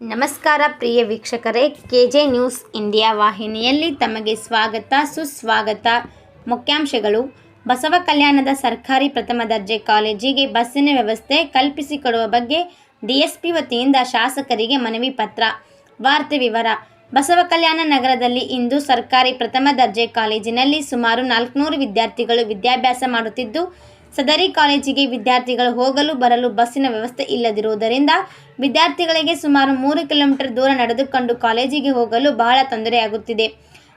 ನಮಸ್ಕಾರ ಪ್ರಿಯ ವೀಕ್ಷಕರೇ K J news India ವಾಹಿನಿಯಲ್ಲಿ ತಮಗೆ ಸ್ವಾಗತ, ಸುಸ್ವಾಗತ. ಮುಖ್ಯಾಂಶಗಳು, ಬಸವ ಕಲ್ಯಾಣದ ಸರ್ಕಾರಿ ಪ್ರಥಮ ದರ್ಜೆ ಕಾಲೇಜಿಗೆ ಬಸ್ಸಿನ ವ್ಯವಸ್ಥೆ ಕಲ್ಪಿಸಿಕೊಡುವ ಬಗ್ಗೆ ಡಿಎಸ್ಪಿ ವತಿಯಿಂದ ಶಾಸಕರಿಗೆ ಮನವಿ ಪತ್ರ. ವಾರ್ತೆ ವಿವರ, ಬಸವ ಕಲ್ಯಾಣ ನಗರದಲ್ಲಿ ಇಂದು ಸರ್ಕಾರಿ ಪ್ರಥಮ ದರ್ಜೆ ಕಾಲೇಜಿನಲ್ಲಿ ಸುಮಾರು ನಾಲ್ಕುನೂರು ವಿದ್ಯಾರ್ಥಿಗಳು ವಿದ್ಯಾಭ್ಯಾಸ ಮಾಡುತ್ತಿದ್ದು ಸದರಿ ಕಾಲೇಜಿಗೆ ವಿದ್ಯಾರ್ಥಿಗಳು ಹೋಗಲು ಬರಲು ಬಸ್ಸಿನ ವ್ಯವಸ್ಥೆ ಇಲ್ಲದಿರುವುದರಿಂದ ವಿದ್ಯಾರ್ಥಿಗಳಿಗೆ ಸುಮಾರು ಮೂರು ಕಿಲೋಮೀಟರ್ ದೂರ ನಡೆದುಕೊಂಡು ಕಾಲೇಜಿಗೆ ಹೋಗಲು ಬಹಳ ತೊಂದರೆಯಾಗುತ್ತಿದೆ.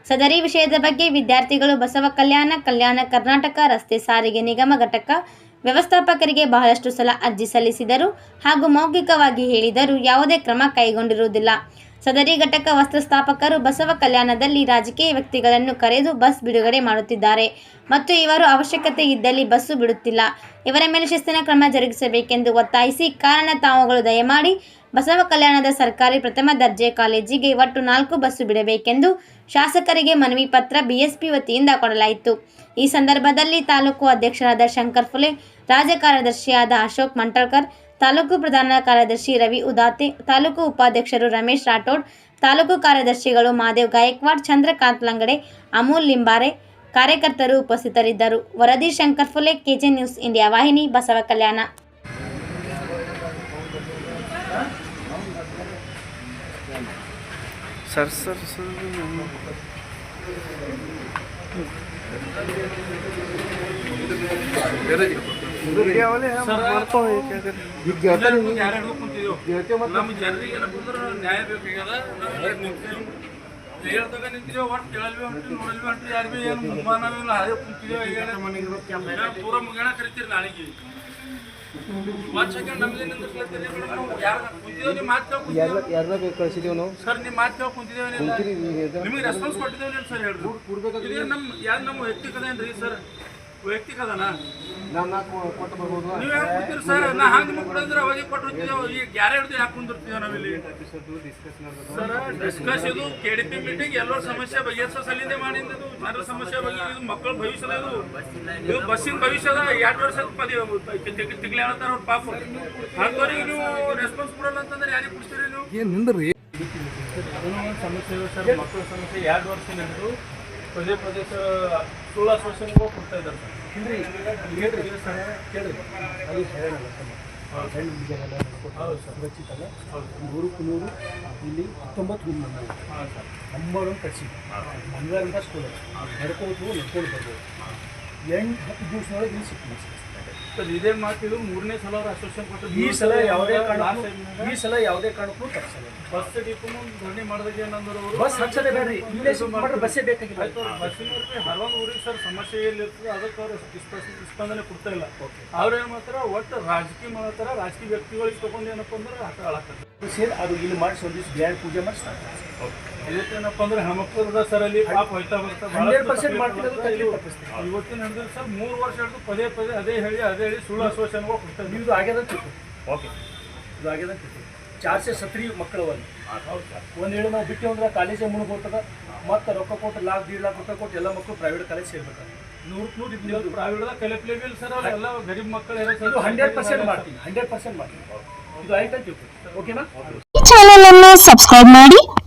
ಸದರಿ ವಿಷಯದ ಬಗ್ಗೆ ವಿದ್ಯಾರ್ಥಿಗಳು ಬಸವ ಕಲ್ಯಾಣ ಕಲ್ಯಾಣ ಕರ್ನಾಟಕ, ರಸ್ತೆ ಸಾರಿಗೆ ನಿಗಮ ಘಟಕ ವ್ಯವಸ್ಥಾಪಕರಿಗೆ ಬಹಳಷ್ಟು ಸಲ ಅರ್ಜಿ ಸಲ್ಲಿಸಿದರು ಹಾಗೂ ಮೌಖಿಕವಾಗಿ ಹೇಳಿದರೂ ಯಾವುದೇ ಕ್ರಮ ಕೈಗೊಂಡಿರುವುದಿಲ್ಲ. ಸದರಿ ಘಟಕ ವಸ್ತ್ರಸ್ಥಾಪಕರು ಬಸವ ಕಲ್ಯಾಣದಲ್ಲಿ ರಾಜಕೀಯ ವ್ಯಕ್ತಿಗಳನ್ನು ಕರೆದು ಬಸ್ ಬಿಡುಗಡೆ ಮಾಡುತ್ತಿದ್ದಾರೆ. ಮತ್ತು ಇವರು ಅವಶ್ಯಕತೆ ಇದ್ದಲ್ಲಿ ಬಸ್ಸು ಬಿಡುತ್ತಿಲ್ಲ. ಇವರ ಮೇಲೆ ಶಿಸ್ತಿನ ಕ್ರಮ ಜರುಗಿಸಬೇಕೆಂದು ಒತ್ತಾಯಿಸಿ ಕಾರಣ ತಾವುಗಳು ದಯಮಾಡಿ ಬಸವ ಕಲ್ಯಾಣದ ಸರ್ಕಾರಿ ಪ್ರಥಮ ದರ್ಜೆ ಕಾಲೇಜಿಗೆ ಒಟ್ಟು ನಾಲ್ಕು ಬಸ್ಸು ಬಿಡಬೇಕೆಂದು ಶಾಸಕರಿಗೆ ಮನವಿ ಪತ್ರ ಬಿಎಸ್ಪಿ ವತಿಯಿಂದ ಕೊಡಲಾಯಿತು. ಈ ಸಂದರ್ಭದಲ್ಲಿ ತಾಲೂಕು ಅಧ್ಯಕ್ಷರಾದ ಶಂಕರ್ ಫುಲೆ, ರಾಜ್ಯ ಕಾರ್ಯದರ್ಶಿಯಾದ ಅಶೋಕ್ ಮಂಟಳ್ಕರ್ ತಾಲೂಕು ಪ್ರಧಾನ ಕಾರ್ಯದರ್ಶಿ ರವಿ ಉದಾತಿ ತಾಲೂಕು ಉಪಾಧ್ಯಕ್ಷರು ರಮೇಶ್ ರಾಠೋಡ್, ತಾಲೂಕು ಕಾರ್ಯದರ್ಶಿಗಳು ಮಾದೇವ್ ಗಾಯಕ್ವಾಡ್, ಚಂದ್ರಕಾಂತ್ ಲಂಗಡೆ, ಅಮೂಲ್ ಲಿಂಬಾರೆ, ಕಾರ್ಯಕರ್ತರು ಉಪಸ್ಥಿತರಿದ್ದರು. ವರದಿ Shankar Phule, KJ news India ವಾಹಿನಿ, ಬಸವ ಕಲ್ಯಾಣ. ಸರ್ ಸರ್ ಸರ್ ನ್ಯಾಯ ಬೇಕಾಗ್ಯದ? ಹೇಳ್ದಾಗ ನಿಂತಿದ್ದೇವೆ ಒಟ್ಟು ಕೇಳಲ್ವಿ ಅಂತೀವಿ ನೋಡಲ್ವಿ ಅಂತ ಯಾರು ಭೀ ಏನು ಮುಗ್ಮಾನವಿಲ್ಲ ಅದೇ ಕುಂತಿದ್ದೇವೆ ಪೂರ ಕರಿತೀರಿ ನಾಳೆಗೆ. ಕಳ್ಸಿದೀವಿ ನಾವು? ಸರ್ ನಿಮ್ಮ ಮಾತು ಕೇಳಿ ಕುಂತಿದ್ದೇವೆ ನಿಮಗೆ ರೆಸ್ಪಾನ್ಸ್ ಕೊಟ್ಟಿದ್ದೇವೆ ಸರ್ ಹೇಳ್ರಿ? ನಮ್ಮ ಯಾರು ನಮ್ಮ ವ್ಯಕ್ತಿಗತ ಏನ್ರಿ ಸರ್? ವೈಯಕ್ತಿಕದನಾ ನಾವು ನೀವು ಕೊಟ್ಟು ಬರ್ಬೋದು. ನೀವ್ ಯಾಕೆ ಕೊಡ್ತೀರಿ ಸರ್ ನಾ ಹಂಗ ನಿಮ್ಗೆ ಕೊಡಂದ್ರೆ ಅವಾಗೆ ಕೊಟ್ಟು ಹೋಗ್ತಿದ್ದೇವೆ ಈಗ ಯಾರೇ ಹಿಡಿದು ಯಾಕೆ ಕುಂದಿರ್ತೀವಿ ನಾವಿಲ್ಲಿ? ಸರ್ ಡಿಸ್ಕಸ್ ಇದು ಕೆ ಡಿ ಪಿ ಮೀಟಿಂಗ್ ಎಲ್ಲರ ಸಮಸ್ಯೆ ಬಗೆಹರಿಸೋ ಸಲಿಂದೆ ಮಾಡಿದ್ದು ಜನರ ಸಮಸ್ಯೆ ಬಗ್ಗೆ ಇದು ಮಕ್ಕಳ ಭವಿಷ್ಯದ ಇದು. ಇದು ಬಸ್ಸಿನ ಭವಿಷ್ಯದ ಎರಡು ವರ್ಷದ ಪದಿ ತಿಗ್ಲಿ ಹೇಳ್ತಾರ ಅವ್ರ ಪಾಪ. ಅಂಥವ್ರಿಗೆ ನೀವು ರೆಸ್ಪಾನ್ಸ್ ಕೊಡಲ್ಲ ಅಂತಂದ್ರೆ ಯಾರಿಗೆ ಕೊಡ್ತೀರಿ ನೀವು? ಏನು ನಿಂದ್ರಿ? ಒಂದು ಸಮಸ್ಯೆ ಸರ್ ಮಕ್ಕಳ ಸಮಸ್ಯೆ ಎರಡು ವರ್ಷ ನಡೆದು ಪದೇ ಪ್ರದೇಶ ಸೋಲಾರ್ ಸ್ಟೇಷನ್ಗೂ ಕೊಡ್ತಾ ಇದ್ದಾರೆ ಸರ್. ಕೇಳ್ರಿ. ಕೇಳ್ರಿ ಅಲ್ಲಿ ಹೇಳಲ್ಲ ಸಣ್ಣ ಸರ್. ಹೌದು ಸರ್. ರಚಿತಲ್ಲ ನೂರು ಕುನೂರು ಇಲ್ಲಿ ಹತ್ತೊಂಬತ್ತು ರೂಮ್ ನಮ್ಮಲ್ಲಿ ಹಾಂ ಸರ್. ನಂಬರ್ ಕಳಿಸಿ ಮಂಗಳವಾರಿಂದ ಸ್ಕೂಲ್ ನಡ್ಕೋದು ನಡ್ಕೊಂಡು ಬರ್ಬೋದು ಎಂಟು ಹತ್ತು ದಿವಸದೊಳಗೆ ಇಲ್ಲಿ ಸಿಕ್ಕಿಲ್ಲ ಸರ್. ಇದೇ ಮಾತಿದು ಮೂರನೇ ಸಲ ಅವ್ರ ಅಸೋಸಿಯೇಷನ್ ಕೊಟ್ಟರು ಈ ಸಲ ಯಾವುದೇ ಕಾರಣಕ್ಕೂ ಈ ಸಲ ಯಾವುದೇ ಕಾರಣಕ್ಕೂ ತಪ್ಪಿಸಲ್ಲ ಬಸ್ ಡಿಪೋ ಧರಣಿ ಮಾಡಿದಾಗ ಏನಂದ್ರೆ ಅವರು? ಬಸ್ ಹಚ್ಚದೆ ಬೇಡ್ರಿ. ಇಲ್ಲೇ ಮಾಡ್ರೆ ಬಸ್ಸೇ ಬೇಕಾಗಿಲ್ಲ. ಬಸ್ ಬಸ್ಸಿನವ್ರಿಗೆ ಹಲವಾರು ಊರಿಗೆ ಸರ್ ಸಮಸ್ಯೆ ಎಲ್ಲಿರ್ತದೆ ಅದಕ್ಕೆ ಅವರು ಸ್ಪ- ಸ್ಪಂದನೆ ಕೊಡ್ತಾ ಇಲ್ಲ. ಅವ್ರು ಏನು ಮಾಡ್ತಾರೆ ಒಟ್ಟು ರಾಜಕೀಯ ಮಾಡ್ತಾರ ರಾಜಕೀಯ ವ್ಯಕ್ತಿಗಳಿಗೆ ತಗೊಂಡು ಏನಪ್ಪ ಅಂದ್ರೆ ಆಟ ಆಳಾಕತ್ತಾರೆ ಸೇರಿ ಅದು ಇಲ್ಲಿ ಮಾಡಿಸಿ ಒಂದು ದಿವಸ ಗ್ರ್ಯಾಂಡ್ ಪೂಜೆ ಮಾಡಿಸ್ತಾರೆ ಸ್ಟಾರ್ಟ್ ಇವತ್ತೇನಪ್ಪ ಅಂದ್ರೆ ಹೆಣ್ಮಕ್ಳದ ಸರ್ ಅಲ್ಲಿ ಪಾಪ ಹೋಯ್ತಾ ಬರ್ತಾ ಇವತ್ತಿನ ಹಿಡಿದ್ರೆ ಸರ್ ಮೂರು ವರ್ಷ ಹಿಡಿದು ಪದೇ ಪದೇ ಅದೇ ಹೇಳಿ ಅದೇ ಹೇಳಿ ಸುಳ್ಳು ಆಶ್ವಾಸನೆಗಳು ಕೊಡ್ತಾ ನೀವು ಇದು ಆಗ್ಯದ ಓಕೆ. ಇದು ಆಗ್ಯದ ಚಾರ್ಸೆ ಸತ್ರಿ ಮಕ್ಕಳು ಒಂದು ಹೇಳಿ ನಾವು ಬಿಟ್ಟು ಅಂದ್ರೆ ಕಾಲೇಜೇ ಮುಳುಗ್ ಹೋಗ್ತದ ಮತ್ತೆ ರೊಕ್ಕ ಕೊಟ್ಟು ಲಾಕ್ ದೀಡ್ ಲಾಕ್ ರೊಕ್ಕ ಕೊಟ್ಟು ಎಲ್ಲ ಮಕ್ಕಳು ಪ್ರೈವೇಟ್ ಕಾಲೇಜ್ ಸೇರ್ಬೇಕು ನೂರಕ್ಕೆ ನೂರು ಇದ್ದು ಪ್ರೈವೇಟ್ದಾಗ ಸರ್ ಎಲ್ಲ ಗರೀಬ್ ಮಕ್ಕಳು ಇದು ಹಂಡ್ರೆಡ್ ಪರ್ಸೆಂಟ್ ಮಾಡ್ತೀನಿ. ಹಂಡ್ರೆಡ್ ಪರ್ಸೆಂಟ್ ಮಾಡ್ತೀನಿ. ಇದು ಆಯ್ತಾ ಓಕೆನಾ ಈ ಚಾನೆಲ್ ಅನ್ನು ಸಬ್ಸ್ಕ್ರೈಬ್ ಮಾಡಿ.